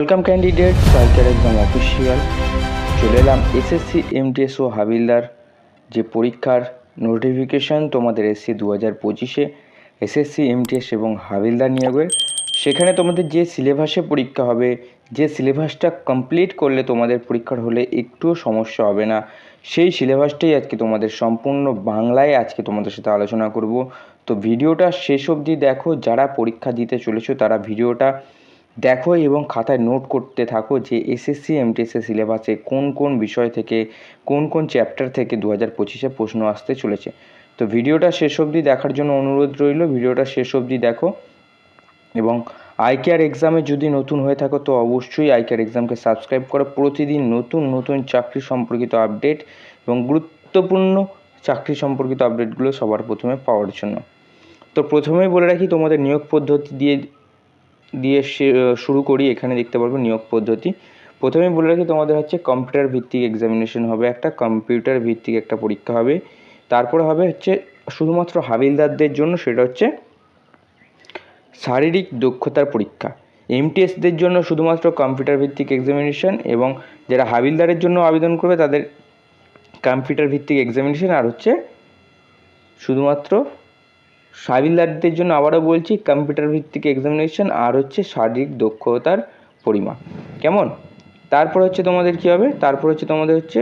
Welcome candidate cycle একদম official চলে এলাম এসএসসি এমটিএস ও হাবিলদার যে পরীক্ষার নোটিফিকেশান তোমাদের এসসি দু হাজার পঁচিশে এসএসসি এমটিএস এবং হাবিলদার নিয়োগের সেখানে তোমাদের যে সিলেবাসে পরীক্ষা হবে, যে সিলেবাসটা কমপ্লিট করলে তোমাদের পরীক্ষার হলে একটুও সমস্যা হবে না। সেই সিলেবাসটাই আজকে তোমাদের সম্পূর্ণ বাংলায় আজকে তোমাদের সাথে আলোচনা করব। তো ভিডিওটা শেষ অবধি দেখো, যারা পরীক্ষা দিতে চলেছো তারা ভিডিওটা দেখো এবং খাতায় নোট করতে থাকো যে এসএসসি এমটিএসএ সিলেবাসে কোন কোন বিষয় থেকে, কোন কোন চ্যাপ্টার থেকে দু হাজার পঁচিশে প্রশ্ন আসতে চলেছে। তো ভিডিওটা শেষ অবধি দেখার জন্য অনুরোধ রইল। ভিডিওটা শেষ অবধি দেখো। এবং আইকেয়ার এক্সামে যদি নতুন হয়ে থাকো, তো অবশ্যই আইকেয়ার এক্সামকে সাবস্ক্রাইব করো। প্রতিদিন নতুন নতুন চাকরি সম্পর্কিত আপডেট এবং গুরুত্বপূর্ণ চাকরি সম্পর্কিত আপডেটগুলো সবার প্রথমে পাওয়ার জন্য। তো প্রথমেই বলে রাখি, তোমাদের নিয়োগ পদ্ধতি দিয়ে দিয়ে শুরু করি, এখানে দেখতে পারব নিয়োগ পদ্ধতি। প্রথমে বলে রাখি, তোমাদের হচ্ছে কম্পিউটার ভিত্তিক এক্সামিনেশন হবে, একটা কম্পিউটার ভিত্তিক একটা পরীক্ষা হবে। তারপরে হবে হচ্ছে শুধুমাত্র হাবিলদারদের জন্য, সেটা হচ্ছে শারীরিক দক্ষতার পরীক্ষা। এমটিএসদের জন্য শুধুমাত্র কম্পিউটার ভিত্তিক এক্সামিনেশন এবং যারা হাবিলদারের জন্য আবেদন করবে, তাদের কম্পিউটার ভিত্তিক এক্সামিনেশন আর হচ্ছে শুধুমাত্র হাবিলদারদের জন্য আবারও বলছি কম্পিউটার ভিত্তিক এক্সামিনেশন আর হচ্ছে শারীরিক দক্ষতার পরিমাপ কেমন? তারপর হচ্ছে তোমাদের কী হবে? তারপর হচ্ছে তোমাদের হচ্ছে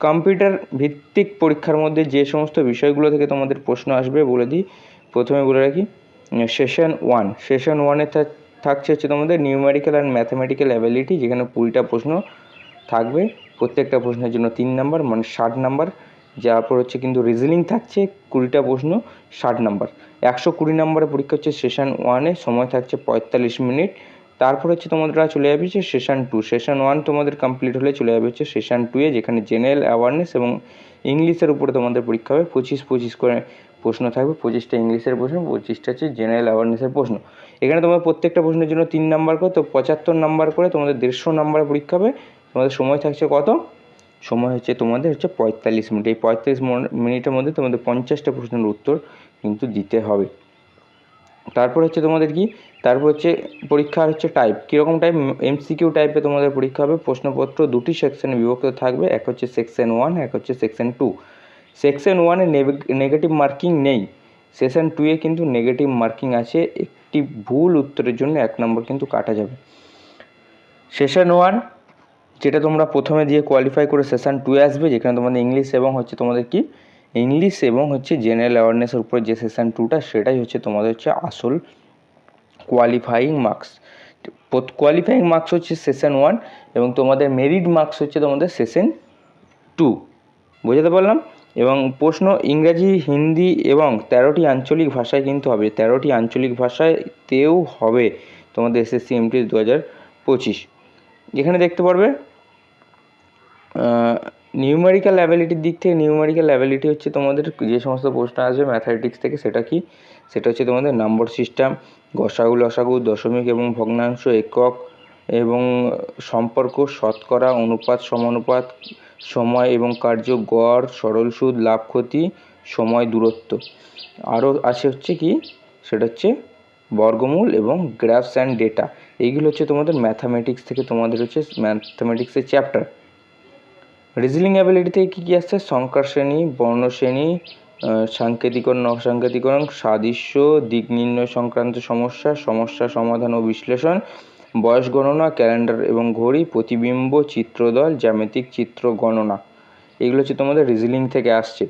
কম্পিউটার ভিত্তিক পরীক্ষার মধ্যে যে সমস্ত বিষয়গুলো থেকে তোমাদের প্রশ্ন আসবে বলে দিই। প্রথমে বলে রাখি সেশন ওয়ান সেশন ওয়ানে থাকছে হচ্ছে তোমাদের নিউমেরিক্যাল অ্যান্ড ম্যাথামেটিক্যাল অ্যাবিলিটি যেখানে কুড়িটা প্রশ্ন থাকবে। প্রত্যেকটা প্রশ্নের জন্য তিন নাম্বার মানে ষাট নাম্বার যার পর হচ্ছে কিন্তু রিজনিং থাকছে কুড়িটা প্রশ্ন ষাট নাম্বার একশো কুড়ি নম্বরের পরীক্ষা হচ্ছে সেশন ওয়ানে সময় থাকছে পঁয়তাল্লিশ মিনিট তারপর হচ্ছে তোমরা চলে যাবে হচ্ছে সেশন টু সেশন ওয়ান তোমাদের কমপ্লিট হলে চলে যাবে হচ্ছে সেশন টুয়ে যেখানে জেনারেল অ্যাওয়ারনেস এবং ইংলিশের উপরে তোমাদের পরীক্ষা হবে। পঁচিশ পঁচিশ করে প্রশ্ন থাকবে। পঁচিশটা ইংলিশের প্রশ্ন, পঁচিশটা হচ্ছে জেনারেল অ্যাওয়ারনেসের প্রশ্ন। এখানে তোমার প্রত্যেকটা প্রশ্নের জন্য তিন নাম্বার করে, তো পঁচাত্তর নাম্বার করে তোমাদের দেড়শো নাম্বার পরীক্ষা হবে। তোমাদের সময় থাকছে কত? সময় হচ্ছে তোমাদের হচ্ছে পঁয়তাল্লিশ মিনিট। এই পঁয়তাল্লিশ মন- মিনিটের মধ্যে তোমাদের পঞ্চাশটা প্রশ্নের উত্তর কিন্তু দিতে হবে। তারপর হচ্ছে তোমাদের কি? তারপর হচ্ছে পরীক্ষা হচ্ছে টাইপ কীরকম টাইপ এমসিকিউ টাইপে তোমাদের পরীক্ষা হবে। প্রশ্নপত্র দুটি সেকশনে বিভক্ত থাকবে। এক হচ্ছে সেকশন ওয়ান এক হচ্ছে সেকশন টু সেকশন ওয়ানে নেগেটিভ মার্কিং নেই। সেকশন টুয়ে কিন্তু নেগেটিভ মার্কিং আছে। একটি ভুল উত্তরের জন্য এক নম্বর কিন্তু কাটা যাবে। সেশন ওয়ান যেটা তোমরা প্রথমে দিয়ে কোয়ালিফাই করে সেশন টু আসবে, যেখানে তোমাদের ইংলিশ এবং হচ্ছে তোমাদের কি? ইংলিশ এবং হচ্ছে জেনারেল অ্যাওয়ারনেসের উপরে যে সেশন টুটা সেটাই হচ্ছে তোমাদের হচ্ছে আসল কোয়ালিফাইং মার্কস কোয়ালিফাইং মার্কস হচ্ছে সেশন ওয়ান এবং তোমাদের মেরিট মার্কস হচ্ছে তোমাদের সেশন টু বোঝাতে পারলাম? এবং প্রশ্ন, ইংরাজি, হিন্দি এবং তেরোটি আঞ্চলিক ভাষায় কিন্তু হবে। তেরোটি আঞ্চলিক ভাষায়তেও হবে তোমাদের এসএসসি এমটি দু হাজার পঁচিশ। এখানে দেখতে পারবে নিউমেরিক্যাল অ্যাবিলিটির দিক থেকে নিউমেরিক্যাল অ্যাবিলিটি হচ্ছে তোমাদের যে সমস্ত প্রশ্ন আসবে ম্যাথামেটিক্স থেকে, সেটা কি? সেটা হচ্ছে তোমাদের নম্বর সিস্টেম গসাগু, লসাগু, দশমিক এবং ভগ্নাংশ একক এবং সম্পর্ক, শতকরা, অনুপাত, সমানুপাত, সময় এবং কার্য, গড়, সরল সুদ, লাভ, ক্ষতি, সময়, দূরত্ব। আরও আছে হচ্ছে কি? সেটা হচ্ছে বর্গমূল এবং গ্রাফস অ্যান্ড ডেটা এইগুলো হচ্ছে তোমাদের ম্যাথামেটিক্স থেকে, তোমাদের হচ্ছে ম্যাথামেটিক্সের চ্যাপ্টার রিজনিং অ্যাবিলিটি থেকে কী কী আসছে সংখ্যার শ্রেণি বর্ণ শ্রেণি আহ, সাংকেতিকরণ অসাংকেতিকরণ সাদৃশ্য দিক নির্ণয় সংক্রান্ত সমস্যা সমস্যা সমাধান ও বিশ্লেষণ বয়স গণনা ক্যালেন্ডার এবং ঘড়ি প্রতিবিম্ব চিত্রদল জ্যামিতিক চিত্র গণনা। এগুলো হচ্ছে তোমাদের রিজনিং থেকে আসছে।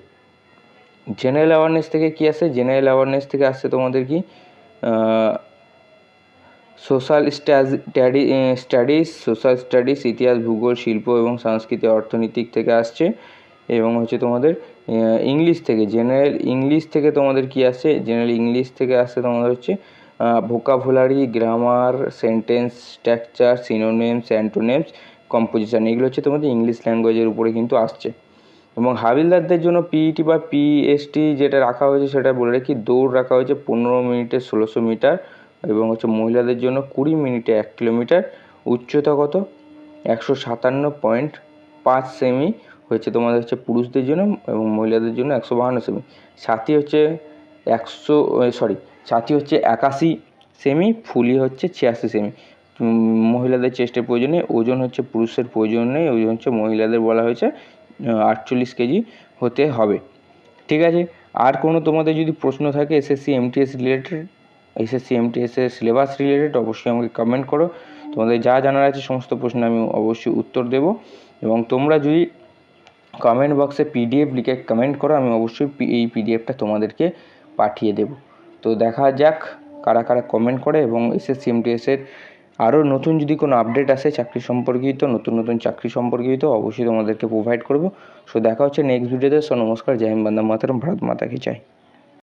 জেনারেল অ্যাওয়ারনেস থেকে কী আসছে জেনারেল অ্যাওয়ারনেস থেকে আসছে তোমাদের কি? Social study studies, social studies, ইতিহাস, ভূগোল, শিল্প এবং সংস্কৃতি অর্থনীতিক থেকে আসছে এবং হচ্ছে তোমাদের ইংলিশ থেকে, জেনারেল ইংলিশ থেকে তোমাদের কি আসছে? জেনারেল ইংলিশ থেকে আসছে তোমাদের হচ্ছে vocabulary grammar sentence structure synonyms antonyms composition এগুলো হচ্ছে তোমাদের ইংলিশ ল্যাঙ্গুয়েজের উপরে কিন্তু আসছে। এবং হাবিলদারদের জন্য পিইটি বা পিএসটি যেটা রাখা হয়েছে সেটা বলে রাখি, দৌড় রাখা হয়েছে পনেরো মিনিটে ষোলোশো মিটার। এবং হচ্ছে মহিলাদের জন্য কুড়ি মিনিটে এক কিলোমিটার উচ্চতা কত? একশো সাতান্ন পয়েন্ট পাঁচ সেমি হচ্ছে তোমাদের হচ্ছে পুরুষদের জন্য এবং মহিলাদের জন্য একশো বাহান্ন সেমি। ছাতি হচ্ছে একশো সরি ছাতি হচ্ছে একাশি সেমি, ফুলি হচ্ছে ছিয়াশি সেমি। মহিলাদের চেস্টের প্রয়োজন, ওজন হচ্ছে পুরুষের প্রয়োজন নেই ওজন হচ্ছে মহিলাদের বলা হয়েছে আটচল্লিশ কেজি হতে হবে। ঠিক আছে? আর কোনো তোমাদের যদি প্রশ্ন থাকে SSC, MTS related SSC MTS এর সিলেবাস রিলেটেড অবশ্যই আমাকে কমেন্ট করো। তোমাদের যা জানার আছে সমস্ত প্রশ্ন আমি অবশ্যই উত্তর দেব। এবং তোমরা যদি কমেন্ট বক্সে পিডিএফ লিখে কমেন্ট করো, আমি অবশ্যই এই পিডিএফটা তোমাদেরকে পাঠিয়ে দেব। তো দেখা যাক কারা কারা কমেন্ট করে এবং এসএসসি এমটিএসের আরও নতুন যদি কোনো আপডেট আসে চাকরি সম্পর্কিত, নতুন নতুন চাকরি সম্পর্কিত, অবশ্যই তোমাদেরকে প্রোভাইড করব। সো দেখা হচ্ছে নেক্সট ভিডিওতে সো নমস্কার, জয় হিন্দ, বন্দে মাতরম, ভারত মাতা কি চাই